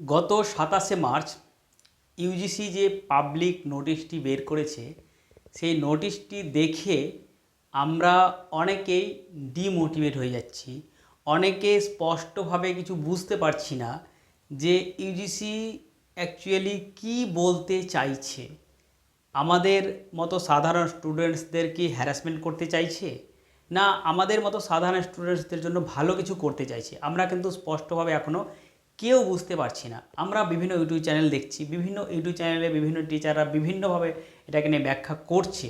গত সাতাশে March UGC যে পাবলিক নোটিশটি বের করেছে, সেই নোটিশটি দেখে আমরা অনেকেই ডিমোটিভেট হয়ে যাচ্ছি। অনেকে স্পষ্টভাবে কিছু বুঝতে পারছি না যে ইউজিসি অ্যাকচুয়ালি কী বলতে চাইছে। আমাদের মতো সাধারণ স্টুডেন্টসদের কি হ্যারাসমেন্ট করতে চাইছে না আমাদের মতো সাধারণ স্টুডেন্টসদের জন্য ভালো কিছু করতে চাইছে? আমরা কিন্তু স্পষ্টভাবে এখনও কেউ বুঝতে পারছি না। আমরা বিভিন্ন ইউটিউব চ্যানেল দেখছি, বিভিন্ন ইউটিউব চ্যানেলে বিভিন্ন টিচাররা বিভিন্নভাবে এটাকে নিয়ে ব্যাখ্যা করছে।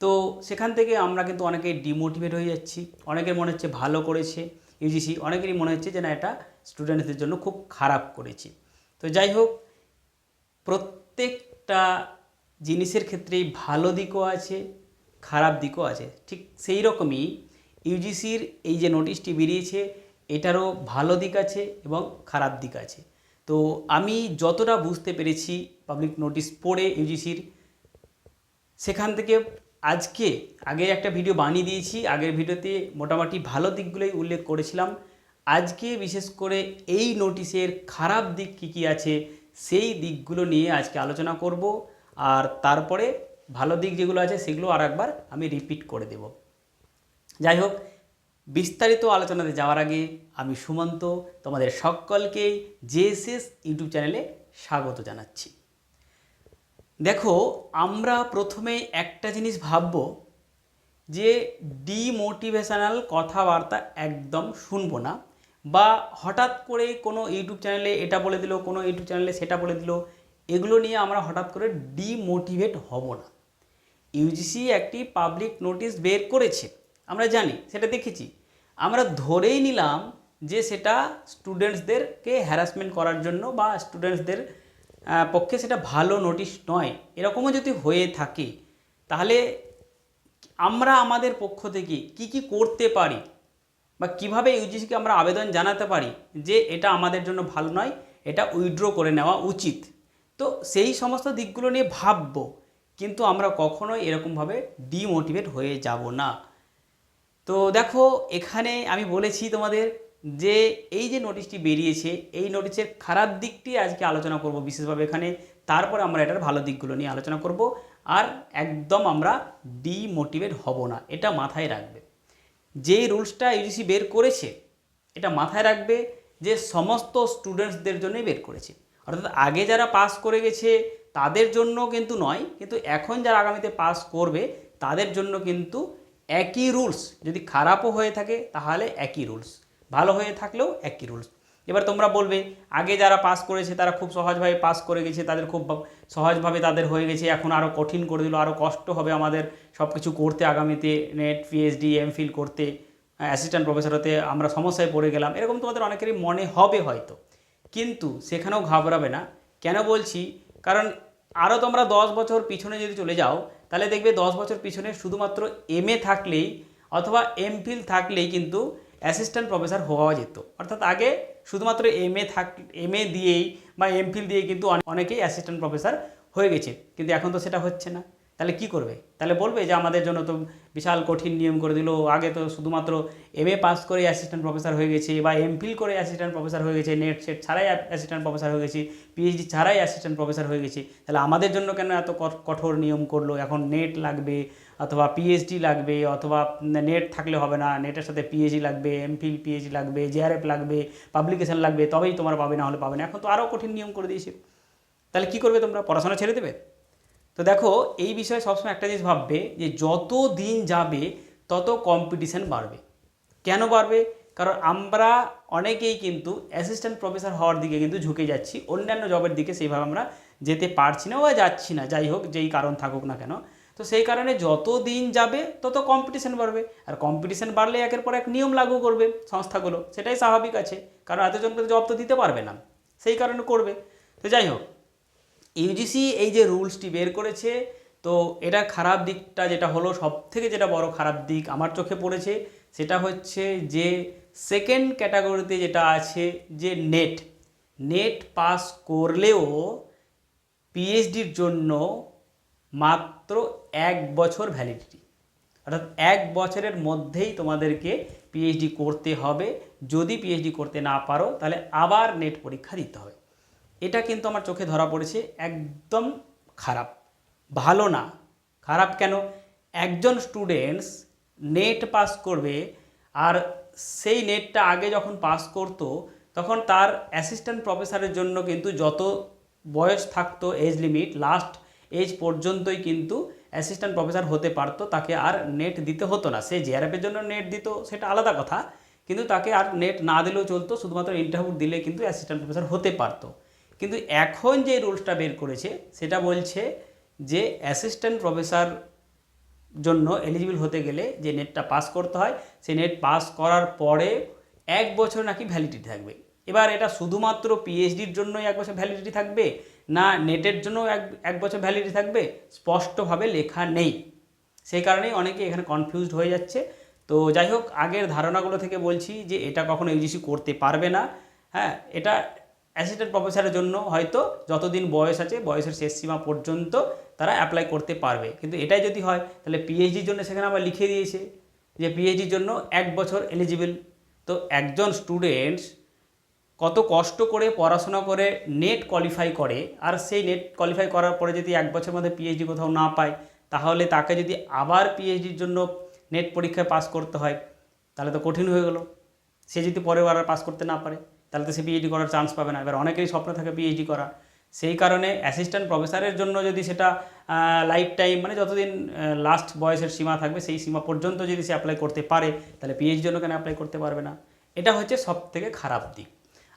তো সেখান থেকে আমরা কিন্তু অনেকেই ডিমোটিভেট হয়ে যাচ্ছি, অনেকের মনে হচ্ছে ভালো করেছে ইউজিসি অনেকেরই মনে হচ্ছে যে না, এটা স্টুডেন্টসদের জন্য খুব খারাপ করেছে। তো যাই হোক, প্রত্যেকটা জিনিসের ক্ষেত্রেই ভালো দিকও আছে, খারাপ দিকও আছে। ঠিক সেই রকমই ইউজিসির এই যে নোটিশটি বেরিয়েছে এটারও ভালো দিক আছে এবং খারাপ দিক আছে। তো আমি যতটা বুঝতে পেরেছি পাবলিক নোটিশ পড়ে ইউজিসির সেখান থেকে আজকে আগের একটা ভিডিও বানিয়ে দিয়েছি। আগের ভিডিওতে মোটামুটি ভালো দিকগুলোই উল্লেখ করেছিলাম। আজকে বিশেষ করে এই নোটিশের খারাপ দিক কী কী আছে, সেই দিকগুলো নিয়ে আজকে আলোচনা করব। আর তারপরে ভালো দিক যেগুলো আছে, সেগুলো আর একবার আমি রিপিট করে দেব। যাই হোক বিস্তারিত আলোচনাতে যাওয়ার আগে আমি সুমন্ত, তোমাদের সকলকেই জেএসএস ইউটিউব চ্যানেলে স্বাগত জানাচ্ছি। দেখো, আমরা প্রথমে একটা জিনিস ভাবব যে ডিমোটিভেশনাল কথাবার্তা একদম শুনব না বা হঠাৎ করে কোনো ইউটিউব চ্যানেলে এটা বলে দিল, কোনো ইউটিউব চ্যানেলে সেটা বলে দিল, এগুলো নিয়ে আমরা হঠাৎ করে ডিমোটিভেট হব না। ইউজিসি একটি পাবলিক নোটিশ বের করেছে, আমরা জানি, সেটা দেখেছি। আমরা ধরেই নিলাম যে সেটা স্টুডেন্টসদেরকে হ্যারাসমেন্ট করার জন্য বা স্টুডেন্টসদের পক্ষে সেটা ভালো নোটিশ নয়। এরকমও যদি হয়ে থাকে, তাহলে আমরা আমাদের পক্ষ থেকে কি কি করতে পারি বা কীভাবে ইউজিসিকে আমরা আবেদন জানাতে পারি যে এটা আমাদের জন্য ভালো নয়, এটা উইথড্র করে নেওয়া উচিত? তো সেই সমস্ত দিকগুলো নিয়ে ভাববো, কিন্তু আমরা কখনোই এরকমভাবে ডিমোটিভেট হয়ে যাব না। তো দেখো, এখানে আমি বলেছি তোমাদের যে এই যে নোটিশটি বেরিয়েছে, এই নোটিশের খারাপ দিকটি আজকে আলোচনা করব বিশেষভাবে এখানে। তারপর আমরা এটার ভালো দিকগুলো নিয়ে আলোচনা করব আর একদম আমরা ডিমোটিভেট হব না, এটা মাথায় রাখবে। যেই রুলসটা ইউজিসি বের করেছে, এটা মাথায় রাখবে যে সমস্ত স্টুডেন্টসদের জন্যই বের করেছে। অর্থাৎ আগে যারা পাস করে গেছে, তাদের জন্য কিন্তু নয়, কিন্তু এখন যারা আগামীতে পাস করবে, তাদের জন্য কিন্তু একই রুলস যদি খারাপও হয়ে থাকে তাহলে একই রুলস। ভালো হয়ে থাকলেও একই রুলস। এবার তোমরা বলবে, আগে যারা পাস করেছে তারা খুব সহজভাবে পাস করে গেছে, তাদের খুব সহজভাবে তাদের হয়ে গেছে, এখন আরও কঠিন করে দিল আরও কষ্ট হবে আমাদের সব কিছু করতে আগামীতে নেট পিএইচডি এমফিল করতে। অ্যাসিস্ট্যান্ট প্রফেসর হতে আমরা সমস্যায় পড়ে গেলাম। এরকম তোমাদের অনেকেরই মনে হবে হয়তো। কিন্তু সেখানেও ঘাবড়াবে না। কেন বলছি? কারণ আরও তোমরা দশ বছর পিছনে যদি চলে যাও তাহলে দেখবে দশ বছর পিছনে শুধুমাত্র এম এ থাকলেই অথবা এম ফিল থাকলেই কিন্তু অ্যাসিস্ট্যান্ট প্রফেসর হওয়া যেত। অর্থাৎ আগে শুধুমাত্র এম এ থাক এম এ দিয়েই বা এম ফিল দিয়ে কিন্তু অনেকেই অ্যাসিস্ট্যান্ট প্রফেসর হয়ে গেছে। কিন্তু এখন তো সেটা হচ্ছে না। তাহলে কি করবে? তাহলে বলবে যে আমাদের জন্য তো বিশাল কঠিন নিয়ম করে দিল। আগে তো শুধুমাত্র এম এ পাস করে অ্যাসিস্ট্যান্ট প্রফেসর হয়ে গেছে, বা এমফিল করে অ্যাসিস্ট্যান্ট প্রফেসর হয়ে গেছে নেট সেট ছাড়াই অ্যাসিস্ট্যান্ট প্রফেসর হয়ে গেছি পিএইচডি ছাড়াই অ্যাসিস্ট্যান্ট প্রফেসর হয়ে গেছি। তাহলে আমাদের জন্য কেন এত কঠোর নিয়ম করল? এখন নেট লাগবে, অথবা পিএইচডি লাগবে, অথবা নেট থাকলে হবে না। নেটের সাথে পিএইচডি লাগবে এমফিল পিএইচডি লাগবে জেআরএফ লাগবে পাবলিকেশন লাগবে, তবেই তোমার পাবে, না হলে পাবে না। এখন তো আরও কঠিন নিয়ম করে দিয়েছে। তাহলে কী করবে তোমরা? পড়াশোনা ছেড়ে দেবে? তো দেখো, এই বিষয়ে সবসময় একটা জিনিস ভাববে যে যত দিন যাবে, তত কম্পিটিশন বাড়বে। কেন বাড়বে? কারণ আমরা অনেকেই কিন্তু অ্যাসিস্ট্যান্ট প্রফেসর হওয়ার দিকে কিন্তু ঝুঁকে যাচ্ছি। অন্যান্য জবের দিকে সেইভাবে আমরা যেতে পারছি না বা যাচ্ছি না। যাই হোক, যেই কারণ থাকুক না কেন। তো সেই কারণে যত দিন যাবে, তত কম্পিটিশন বাড়বে। আর কম্পিটিশন বাড়লে একের পর এক নিয়ম লাগু করবে সংস্থাগুলো। সেটাই স্বাভাবিক আছে। কারণ এতজনকে জব তো দিতে পারবে না। সেই কারণে করবে। তো যাই হোক ইউজিসি এই যে রুলসটি বের করেছে, তো এটা খারাপ দিকটা যেটা হলো সব থেকে যেটা বড় খারাপ দিক আমার চোখে পড়েছে, সেটা হচ্ছে যে সেকেন্ড ক্যাটাগরিতে যেটা আছে যে নেট নেট পাস করলেও পিএইচডির জন্য মাত্র এক বছর ভ্যালিডিটি অর্থাৎ এক বছরের মধ্যেই তোমাদেরকে পিএইচডি করতে হবে। যদি পিএইচডি করতে না পারো, তাহলে আবার নেট পরীক্ষা দিতে হবে। এটা কিন্তু আমার চোখে ধরা পড়েছে, একদম খারাপ। ভালো না। খারাপ কেন? একজন স্টুডেন্টস নেট পাস করবে আর সেই নেটটা আগে যখন পাস করতো, তখন তার অ্যাসিস্ট্যান্ট প্রফেসরের জন্য কিন্তু যত বয়স থাকতো এজ লিমিট লাস্ট এজ পর্যন্তই কিন্তু অ্যাসিস্ট্যান্ট প্রফেসর হতে পারতো, তাকে আর নেট দিতে হতো না। সে জেআরএফের জন্য নেট দিত, সেটা আলাদা কথা। কিন্তু তাকে আর নেট না দিলেও চলতো, শুধুমাত্র ইন্টারভিউ দিলে কিন্তু অ্যাসিস্ট্যান্ট প্রফেসর হতে পারতো। কিন্তু এখন যে রুলসটা বের করেছে, সেটা বলছে যে অ্যাসিস্ট্যান্ট প্রফেসর জন্য এলিজিবল হতে গেলে যে নেটটা পাস করতে হয়, সেই নেট পাস করার পরে এক বছর নাকি ভ্যালিডিটি থাকবে। এবার এটা শুধুমাত্র পিএইচডির জন্যই এক বছর ভ্যালিডিটি থাকবে, না নেটের জন্য এক এক বছর ভ্যালিডিটি থাকবে? স্পষ্টভাবে লেখা নেই। সেই কারণেই অনেকে এখানে কনফিউজড হয়ে যাচ্ছে। তো যাই হোক, আগের ধারণাগুলো থেকে বলছি যে এটা কখনো ইউজিসি করতে পারবে না। হ্যাঁ এটা অ্যাসিস্ট্যান্ট প্রফেসরের জন্য হয়তো যতদিন বয়স আছে, বয়সের শেষ সীমা পর্যন্ত তারা অ্যাপ্লাই করতে পারবে। কিন্তু এটাই যদি হয়, তাহলে পিএইচডির জন্য সেখানে আবার লিখে দিয়েছে যে পিএইচডির জন্য এক বছর এলিজিবল তো একজন স্টুডেন্টস কত কষ্ট করে পড়াশোনা করে নেট কোয়ালিফাই করে, আর সেই নেট কোয়ালিফাই করার পরে যদি এক বছরের মধ্যে পিএইচডি কোথাও না পায়, তাহলে তাকে যদি আবার পিএইচডির জন্য নেট পরীক্ষায় পাস করতে হয়, তাহলে তো কঠিন হয়ে গেল। সে যদি পরের বার আর পাস করতে না পারে। তাহলে তো সে পিএইচডি করার চান্স পাবে না। এবার অনেকেরই স্বপ্ন থাকে পিএইচডি করা সেই কারণে অ্যাসিস্ট্যান্ট প্রফেসরের জন্য যদি সেটা লাইফ টাইম মানে যতদিন লাস্ট বয়সের সীমা থাকবে, সেই সীমা পর্যন্ত যদি সে অ্যাপ্লাই করতে পারে, তাহলে পিএইচডির জন্য কেন অ্যাপ্লাই করতে পারবে না? এটা হচ্ছে সব থেকে খারাপ দিক।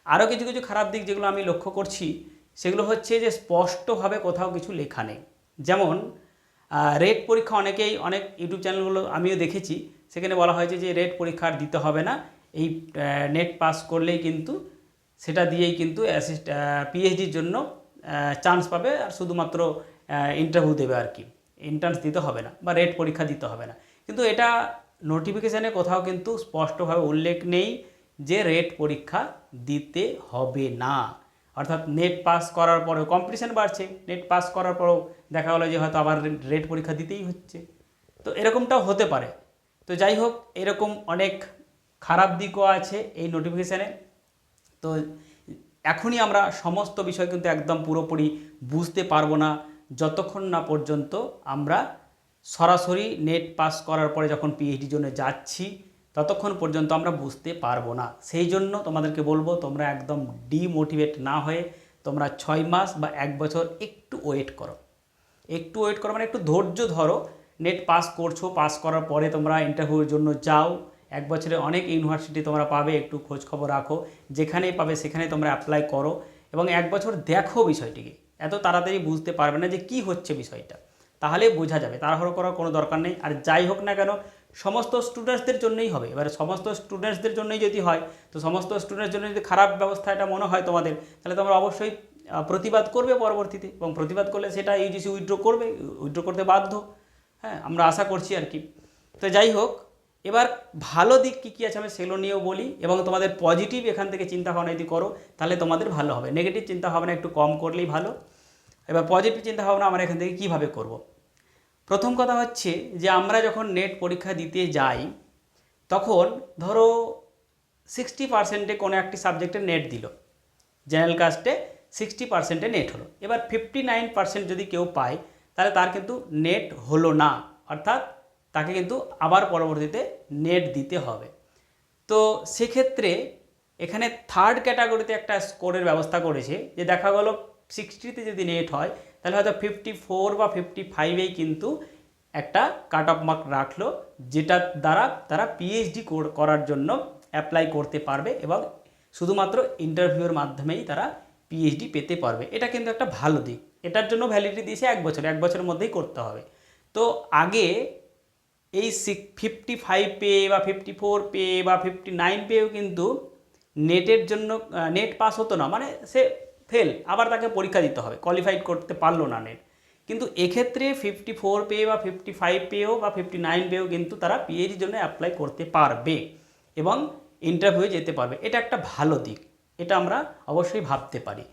আরও কিছু কিছু খারাপ দিক যেগুলো আমি লক্ষ্য করছি, সেগুলো হচ্ছে যে স্পষ্টভাবে কোথাও কিছু লেখা নেই। যেমন রেট পরীক্ষা অনেকেই, অনেক ইউটিউব চ্যানেলগুলো আমিও দেখেছি, সেখানে বলা হয়েছে যে রেট পরীক্ষা দিতে হবে না। এই নেট পাস করলেই কিন্তু সেটা দিয়েই কিন্তু অ্যাসিস্ট পিএইচডির জন্য চান্স পাবে আর শুধুমাত্র ইন্টারভিউ দেবে আর কি। এন্ট্রান্স দিতে হবে না বা রেট পরীক্ষা দিতে হবে না। কিন্তু এটা নোটিফিকেশানে কোথাও কিন্তু স্পষ্টভাবে উল্লেখ নেই যে রেট পরীক্ষা দিতে হবে না। অর্থাৎ নেট পাস করার পরেও কম্পিটিশান বাড়ছে নেট পাস করার পরেও দেখা গেলো যে হয়তো আবার রেট পরীক্ষা দিতেই হচ্ছে। তো এরকমটাও হতে পারে। তো যাই হোক, এরকম অনেক খারাপ দিকও আছে এই নোটিফিকেশানে তো এখনই আমরা সমস্ত বিষয় কিন্তু একদম পুরোপুরি বুঝতে পারব না। যতক্ষণ না পর্যন্ত আমরা সরাসরি নেট পাস করার পরে যখন পিএইচডির জন্য যাচ্ছি, ততক্ষণ পর্যন্ত আমরা বুঝতে পারব না। সেই জন্য তোমাদেরকে বলব, তোমরা একদম ডিমোটিভেট না হয়ে তোমরা ছয় মাস বা এক বছর একটু ওয়েট করো। একটু ওয়েট করো মানে একটু ধৈর্য ধরো। নেট পাস করছ পাস করার পরে তোমরা ইন্টারভিউর জন্য যাও। এক বছরে অনেক ইউনিভার্সিটি তোমরা পাবে, একটু খোঁজ খবর রাখো, যেখানেই পাবে সেখানে তোমরা অ্যাপ্লাই করো এবং এক বছর দেখো বিষয়টিকে। এত তাড়াতাড়ি বুঝতে পারবে না যে কি হচ্ছে বিষয়টা। তাহলে বোঝা যাবে, তাড়াহুড়ো করার কোনো দরকার নেই। আর যাই হোক না কেন, সমস্ত স্টুডেন্টসদের জন্যই হবে। এবারে সমস্ত স্টুডেন্টসদের জন্যই যদি হয়, তো সমস্ত স্টুডেন্টস জন্য যদি খারাপ ব্যবস্থা এটা মনে হয় তোমাদের, তাহলে তোমরা অবশ্যই প্রতিবাদ করবে পরবর্তীতে এবং প্রতিবাদ করলে সেটা ইউজিসি উইথড্র করবে উইথড্র করতে বাধ্য। হ্যাঁ আমরা আশা করছি আর কি। তো যাই হোক এবার ভালো দিক কী কী আছে আমি সেগুলো নিয়েও বলি এবং তোমাদের পজিটিভ এখান থেকে চিন্তা ভাবনা যদি করো, তাহলে তোমাদের ভালো হবে। নেগেটিভ চিন্তা ভাবনা একটু কম করলেই ভালো। এবার পজিটিভ চিন্তা ভাবনা আমরা এখান থেকে কীভাবে করব। প্রথম কথা হচ্ছে যে আমরা যখন নেট পরীক্ষা দিতে যাই, তখন ধরো সিক্সটি পার্সেন্টে কোনো একটি সাবজেক্টে নেট দিল। জেনারেল কাস্টে সিক্সটি পার্সেন্টে নেট হলো। এবার ফিফটি নাইন পার্সেন্ট যদি কেউ পায়, তাহলে তার কিন্তু নেট হলো না। অর্থাৎ তাকে কিন্তু আবার পরবর্তীতে নেট দিতে হবে। তো সেক্ষেত্রে এখানে থার্ড ক্যাটাগরিতে একটা স্কোরের ব্যবস্থা করেছে যে দেখা গেলো সিক্সটিতে যদি নেট হয়, তাহলে হয়তো ফিফটি ফোর বা ফিফটি ফাইভেই কিন্তু একটা কাট অফ মার্ক রাখল যেটার দ্বারা তারা পিএইচডি করার জন্য অ্যাপ্লাই করতে পারবে এবং শুধুমাত্র ইন্টারভিউর মাধ্যমেই তারা পিএইচডি পেতে পারবে। এটা কিন্তু একটা ভালো দিক। এটার জন্য ভ্যালিডিটি দিয়েছে এক বছর। এক বছরের মধ্যেই করতে হবে। তো আগে এই ফিফটি ফাইভ পেয়ে বা ফিফটি ফোর পেয়ে বা ফিফটি নাইন পেয়েও কিন্তু নেটের জন্য নেট পাস হতো না। মানে সে ফেল আবার তাকে পরীক্ষা দিতে হবে। কোয়ালিফাইড করতে পারল না নেট কিন্তু এক্ষেত্রে ফিফটি ফোর পেয়ে বা ফিফটি ফাইভ পেয়েও বা ফিফটি নাইন পেয়েও কিন্তু তারা পিএইচডির জন্য অ্যাপ্লাই করতে পারবে এবং ইন্টারভিউ যেতে পারবে। এটা একটা ভালো দিক। এটা আমরা অবশ্যই ভাবতে পারি।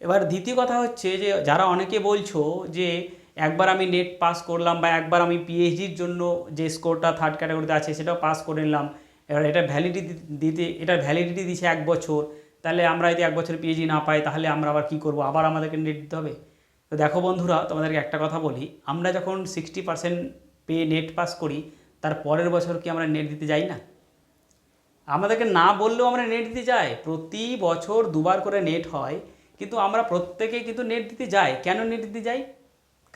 এবার দ্বিতীয় কথা হচ্ছে যে, যারা অনেকে বলছো যে একবার আমি নেট পাস করলাম বা একবার আমি পিএইচডির জন্য যে স্কোরটা থার্ড ক্যাটাগরিতে আছে সেটাও পাস করে নিলাম। এবার এটা ভ্যালিডিটি দিতে এটার ভ্যালিডিটি দিচ্ছে এক বছর, তাহলে আমরা যদি এক বছর পিএইচডি না পাই, তাহলে আমরা আবার কী করব? আবার আমাদেরকে নেট দিতে হবে? তো দেখো বন্ধুরা, তোমাদেরকে একটা কথা বলি, আমরা যখন সিক্সটি পার্সেন্ট পেয়ে নেট পাস করি, তার পরের বছর কি আমরা নেট দিতে যাই না? আমাদেরকে না বললেও আমরা নেট দিতে যাই। প্রতি বছর দুবার করে নেট হয়, কিন্তু আমরা প্রত্যেকে কিন্তু নেট দিতে যাই। কেন নেট দিতে যাই?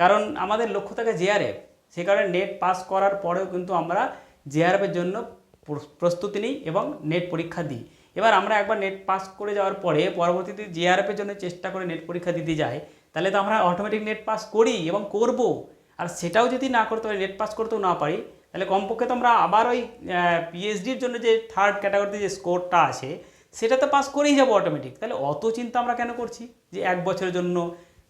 কারণ আমাদের লক্ষ্য থাকে জেআরএফ সে কারণে নেট পাস করার পরেও কিন্তু আমরা জেআরএফের জন্য প্র- প্রস্তুতি নিই এবং নেট পরীক্ষা দিই। এবার আমরা একবার নেট পাস করে যাওয়ার পরে পরবর্তীতে জেআরএফের জন্য চেষ্টা করে নেট পরীক্ষা দিতে যাই, তাহলে তো আমরা অটোমেটিক নেট পাস করি এবং করব। আর সেটাও যদি না করতে পারি নেট পাস করতেও না পারি। তাহলে কমপক্ষে তো আমরা আবার ওই পিএইচডির জন্য যে থার্ড ক্যাটাগরিতে যে স্কোরটা আছে, সেটা তো পাস করেই যাব অটোমেটিক তাহলে অত চিন্তা আমরা কেন করছি যে এক বছরের জন্য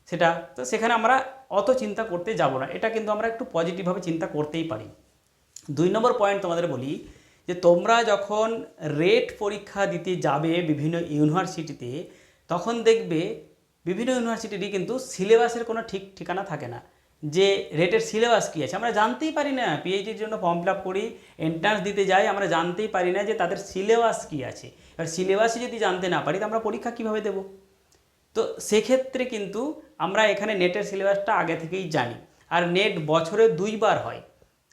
সেটা? তো সেখানে আমরা অত চিন্তা করতে যাব না। এটা কিন্তু আমরা একটু পজিটিভভাবে চিন্তা করতেই পারি। দুই নম্বর পয়েন্ট তোমাদের বলি যে, তোমরা যখন রেট পরীক্ষা দিতে যাবে বিভিন্ন ইউনিভার্সিটিতে তখন দেখবে বিভিন্ন ইউনিভার্সিটিরই কিন্তু সিলেবাসের কোনো ঠিক ঠিকানা থাকে না। যে রেটের সিলেবাস কী আছে? আমরা জানতেই পারি না। পিএইচডির জন্য ফর্ম ফিল আপ করি এন্ট্রান্স দিতে যাই, আমরা জানতেই পারি না যে, তাদের সিলেবাস কী আছে। এবার সিলেবাসই যদি জানতে না পারি, তো আমরা পরীক্ষা কীভাবে দেবো? তো সেক্ষেত্রে কিন্তু আমরা এখানে নেটের সিলেবাসটা আগে থেকেই জানি। আর নেট বছরে দুইবার হয়।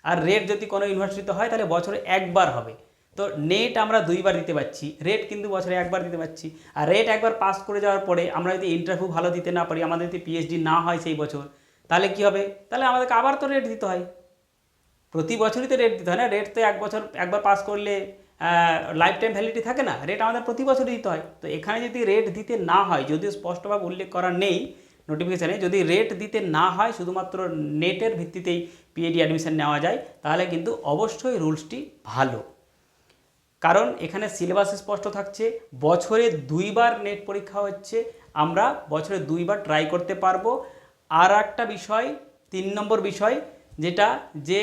আর রেট যদি কোনো ইউনিভার্সিটিতে হয়, তাহলে বছরে একবার হবে। তো নেট আমরা দুইবার দিতে পারছি। রেট কিন্তু বছরে একবার দিতে পারছি। আর রেট একবার পাস করে যাওয়ার পরে আমরা যদি ইন্টারভিউ ভালো দিতে না পারি, আমাদের যদি পিএইচডি না হয় সেই বছর, তাহলে কি হবে? তাহলে আমাদেরকে আবার তো রেট দিতে হয়। প্রতি বছরই তো রেট দিতে হয় না। রেট তো এক বছর, একবার পাস করলে লাইফ টাইম ভ্যালিডিটি থাকে না। রেট আমাদের প্রতি বছরই দিতে হয়। তো এখানে যদি রেট দিতে না হয়, যদিও স্পষ্টভাবে উল্লেখ করা নেই নোটিফিকেশানে যদি রেট দিতে না হয়, শুধুমাত্র নেটের ভিত্তিতেই পিএডি অ্যাডমিশান নেওয়া যায়, তাহলে কিন্তু অবশ্যই রুলসটি ভালো। কারণ এখানে সিলেবাস স্পষ্ট থাকছে, বছরে দুইবার নেট পরীক্ষা হচ্ছে, আমরা বছরে দুইবার ট্রাই করতে পারব। আর একটা বিষয়, তিন নম্বর বিষয়, যেটা যে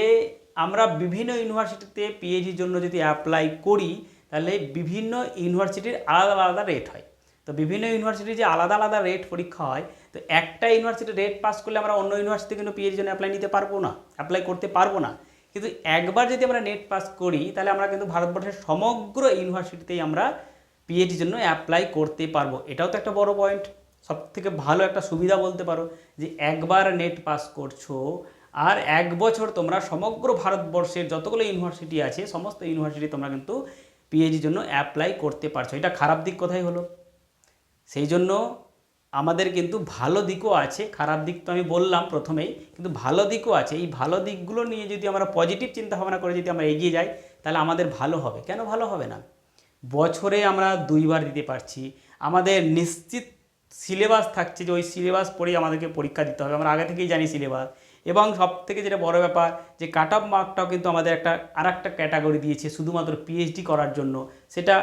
আমরা বিভিন্ন ইউনিভার্সিটিতে পিএইচডির জন্য যদি অ্যাপ্লাই করি, তাহলে বিভিন্ন ইউনিভার্সিটির আলাদা আলাদা রেট হয়। তো বিভিন্ন ইউনিভার্সিটি যে আলাদা আলাদা রেট পরীক্ষা হয়, তো একটা ইউনিভার্সিটির রেট পাস করলে আমরা অন্য ইউনিভার্সিটি কিন্তু পিএইচডির জন্য অ্যাপ্লাই নিতে পারব না অ্যাপ্লাই করতে পারব না। কিন্তু একবার যদি আমরা নেট পাস করি, তাহলে আমরা কিন্তু ভারতবর্ষের সমগ্র ইউনিভার্সিটিতেই আমরা পিএইচডির জন্য অ্যাপ্লাই করতে পারব। এটাও তো একটা বড় পয়েন্ট সব থেকে ভালো একটা সুবিধা বলতে পারো যে একবার নেট পাস করছ, আর এক বছর তোমরা সমগ্র ভারতবর্ষের যতগুলো ইউনিভার্সিটি আছে, সমস্ত ইউনিভার্সিটি তোমরা কিন্তু পিএইচডির জন্য অ্যাপ্লাই করতে পারছ। এটা খারাপ দিক কোথায় হলো? সেই জন্য আমাদের কিন্তু ভালো দিকও আছে, খারাপ দিক তো আমি বললাম প্রথমেই, কিন্তু ভালো দিকও আছে। এই ভালো দিকগুলো নিয়ে যদি আমরা পজিটিভ চিন্তা ভাবনা করে যদি আমরা এগিয়ে যাই, তাহলে আমাদের ভালো হবে। কেন ভালো হবে না? বছরে আমরা দুইবার দিতে পারছি। আমাদের নিশ্চিত সিলেবাস থাকছে যে ওই সিলেবাস পড়েই আমাদেরকে পরীক্ষা দিতে হবে। আমরা আগে থেকেই জানি সিলেবাস এবং সব থেকে যেটা বড় ব্যাপার, যে কাট অফ মার্কটাও কিন্তু আমাদের একটা আর একটা ক্যাটাগরি দিয়েছে, শুধুমাত্র পিএইচডি করার জন্য। সেটা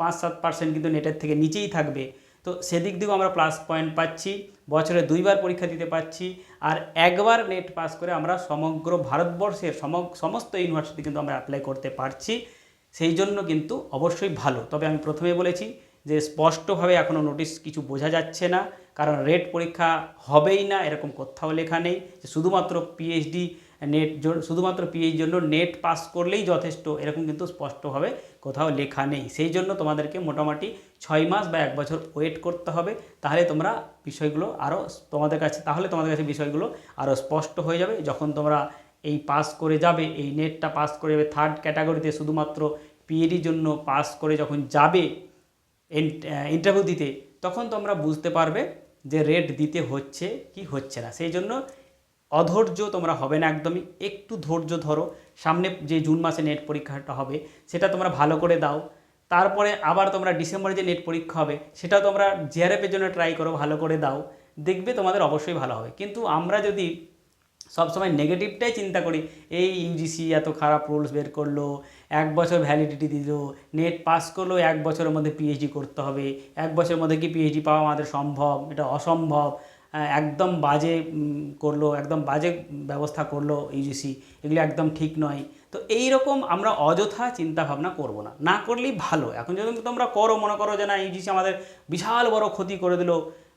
পাঁচ সাত পার্সেন্ট কিন্তু নেটের থেকে নিচেই থাকবে। তো সেদিক দিয়েও আমরা প্লাস পয়েন্ট পাচ্ছি, বছরে দুইবার পরীক্ষা দিতে পারছি আর একবার নেট পাস করে আমরা সমগ্র ভারতবর্ষের সম- সমস্ত ইউনিভার্সিটি কিন্তু আমরা অ্যাপ্লাই করতে পারছি, সেই জন্য কিন্তু অবশ্যই ভালো। তবে আমি প্রথমে বলেছি যে স্পষ্টভাবে এখনও নোটিশ কিছু বোঝা যাচ্ছে না, কারণ রেট পরীক্ষা হবেই না, এরকম কোথাও লেখা নেই যে শুধুমাত্র পিএইচডি নেট শুধুমাত্র পিএইচ জন্য নেট পাস করলেই যথেষ্ট। এরকম কিন্তু স্পষ্টভাবে কোথাও লেখা নেই। সেই জন্য তোমাদেরকে মোটামুটি ছয় মাস বা এক বছর ওয়েট করতে হবে। তাহলে তোমরা বিষয়গুলো আরও তোমাদের কাছে, তাহলে তোমাদের কাছে বিষয়গুলো আরও স্পষ্ট হয়ে যাবে। যখন তোমরা এই পাস করে যাবে, এই নেটটা পাস করে যাবে থার্ড ক্যাটাগরিতে শুধুমাত্র পিএডির জন্য পাস করে যখন যাবে ইন্টারভিউ দিতে, তখন তোমরা বুঝতে পারবে যে রেট দিতে হচ্ছে কি হচ্ছে না। সেই জন্য অধৈর্য তোমরা হবে না একদমই। একটু ধৈর্য ধরো। সামনে যে জুন মাসে নেট পরীক্ষাটা হবে, সেটা তোমরা ভালো করে দাও। তারপরে আবার তোমরা ডিসেম্বরে যে নেট পরীক্ষা হবে সেটাও তোমরা জিআরএফের জন্য ট্রাই করো, ভালো করে দাও। দেখবে তোমাদের অবশ্যই ভালো হবে। কিন্তু আমরা যদি সবসময় নেগেটিভটাই চিন্তা করি, এই ইউজিসি এত খারাপ রুলস বের করল, এক বছর ভ্যালিডিটি দিল নেট পাস করল, এক বছরের মধ্যে পিএইচডি করতে হবে, এক বছরের মধ্যে কি পিএইচডি পাওয়া আমাদের সম্ভব? এটা অসম্ভব। একদম বাজে করল, একদম বাজে ব্যবস্থা করল ইউজিসি এগুলো একদম ঠিক নয়। তো এই রকম আমরা অযথা চিন্তা ভাবনা করব না। না করলেই ভালো। এখন যদি তোমরা করো, মনে করো যে না ইউজিসি আমাদের বিশাল বড় ক্ষতি করে দিল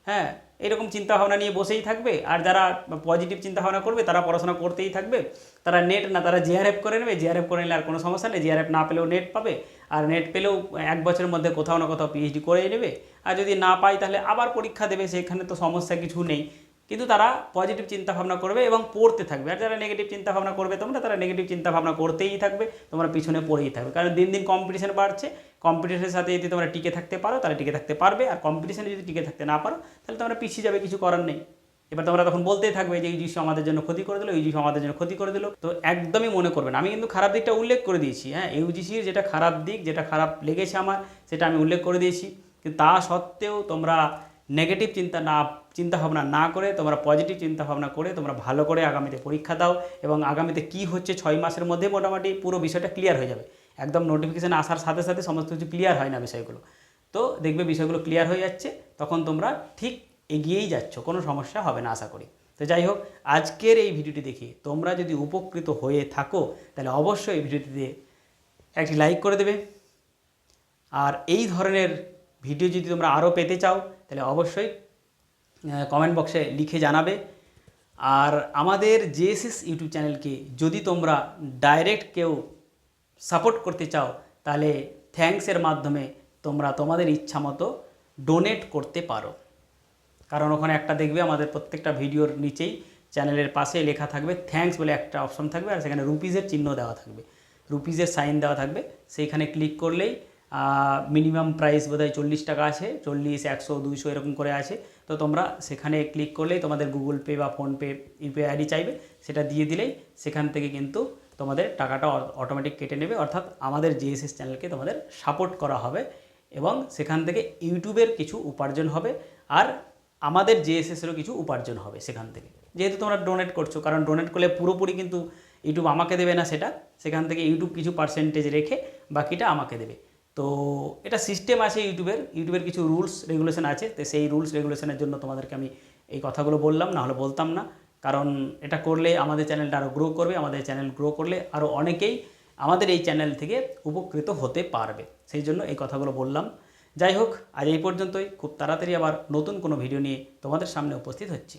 হ্যাঁ এরকম চিন্তা ভাবনা নিয়ে বসেই থাকবে। আর যারা পজিটিভ চিন্তা ভাবনা করবে, তারা পড়াশোনা করতেই থাকবে। তারা নেট না, তারা জিআরএফ করে নেবে। জিআরএফ করে নিলে আর কোনো সমস্যা নেই। জিআরএফ না পেলেও নেট পাবে। আর নেট পেলেও এক বছরের মধ্যে কোথাও না কোথাও পিএইচডি করেই নেবে। আর যদি না পায় তাহলে আবার পরীক্ষা দেবে, সেখানে তো সমস্যা কিছু নেই। কিন্তু তারা পজিটিভ চিন্তা ভাবনা করবে এবং পড়তে থাকবে। আর যারা নেগেটিভ চিন্তা ভাবনা করবে তোমরা, তারা নেগেটিভ চিন্তা ভাবনা করতেই থাকবে, তোমরা পিছনে পড়েই থাকবে। কারণ দিন দিন কম্পিটিশন বাড়ছে। কম্পিটিশনের সাথে যদি তোমরা টিকে থাকতে পারো, তাহলে টিকে থাকতে পারবে। আর কম্পিটিশনে যদি টিকে থাকতে না পারো, তাহলে তোমরা পিছিয়ে যাবে, কিছু করার নেই। এবার তোমরা তখন বলতেই থাকবে যে এই জিনিস আমাদের জন্য ক্ষতি করে দিল, এই জিনিস আমাদের জন্য ক্ষতি করে দিল। তো একদমই মনে করবে না। আমি কিন্তু খারাপ দিকটা উল্লেখ করে দিয়েছি হ্যাঁ? ইউজিসির যেটা খারাপ দিক, যেটা খারাপ লেগেছে আমার, সেটা আমি উল্লেখ করে দিয়েছি। কিন্তু তা সত্ত্বেও তোমরা নেগেটিভ চিন্তা না, চিন্তা ভাবনা না করে, তোমরা পজিটিভ চিন্তা ভাবনা করে, তোমরা ভালো করে আগামীতে পরীক্ষা দাও এবং আগামীতে কি হচ্ছে ছয় মাসের মধ্যে মোটামুটি পুরো বিষয়টা ক্লিয়ার হয়ে যাবে। একদম নোটিফিকেশান আসার সাথে সাথে সমস্ত কিছু ক্লিয়ার হয় না বিষয়গুলো। তো দেখবে বিষয়গুলো ক্লিয়ার হয়ে যাচ্ছে, তখন তোমরা ঠিক এগিয়েই যাচ্ছ, কোনো সমস্যা হবে না আশা করি। তো যাই হোক, আজকের এই ভিডিওটি দেখে তোমরা যদি উপকৃত হয়ে থাকো, তাহলে অবশ্যই এই ভিডিওটিতে একটি লাইক করে দেবে। আর এই ধরনের ভিডিও যদি তোমরা আরও পেতে চাও, তাহলে অবশ্যই কমেন্ট বক্সে লিখে জানাবে। আর আমাদের জেএসএস ইউটিউব চ্যানেলকে যদি তোমরা ডাইরেক্ট কেউ সাপোর্ট করতে চাও, তাহলে থ্যাঙ্কসের মাধ্যমে তোমরা তোমাদের ইচ্ছা মতো ডোনেট করতে পারো। কারণ ওখানে একটা দেখবে আমাদের প্রত্যেকটা ভিডিওর নিচেই চ্যানেলের পাশে লেখা থাকবে থ্যাঙ্কস বলে একটা অপশন থাকবে আর সেখানে রুপিজের চিহ্ন দেওয়া থাকবে। রুপিজের সাইন দেওয়া থাকবে। সেইখানে ক্লিক করলেই মিনিমাম প্রাইস বোধহয় চল্লিশ টাকা আছে, চল্লিশ, একশো, দুইশো এরকম করে আছে। তো তোমরা সেখানে ক্লিক করলেই তোমাদের গুগল পে বা ফোনপে ইউপিআই আইডি চাইবে। সেটা দিয়ে দিলেই সেখান থেকে কিন্তু তোমাদের টাকাটা অটোমেটিক কেটে নেবে। অর্থাৎ আমাদের জিএসএস চ্যানেলকে তোমাদের সাপোর্ট করা হবে এবং সেখান থেকে ইউটিউবের কিছু উপার্জন হবে। আর আমাদের জেএসএসেরও কিছু উপার্জন হবে সেখান থেকে। যেহেতু তোমরা ডোনেট করছ, কারণ ডোনেট করলে পুরোপুরি কিন্তু ইউটিউব আমাকে দেবে না সেটা, সেখান থেকে ইউটিউব কিছু পার্সেন্টেজ রেখে বাকিটা আমাকে দেবে। তো এটা সিস্টেম আছে ইউটিউবের ইউটিউবের কিছু রুলস রেগুলেশন আছে, তো সেই রুলস রেগুলেশনের জন্য তোমাদেরকে আমি এই কথাগুলো বললাম, না হলে বলতাম না। কারণ এটা করলে আমাদের চ্যানেলটা আরও গ্রো করবে, আমাদের চ্যানেল গ্রো করলে আরও অনেকেই আমাদের এই চ্যানেল থেকে উপকৃত হতে পারবে। সেই জন্য এই কথাগুলো বললাম। যাই হোক আজ এই পর্যন্তই। খুব তাড়াতাড়ি আবার নতুন কোনো ভিডিও নিয়ে তোমাদের সামনে উপস্থিত হচ্ছি।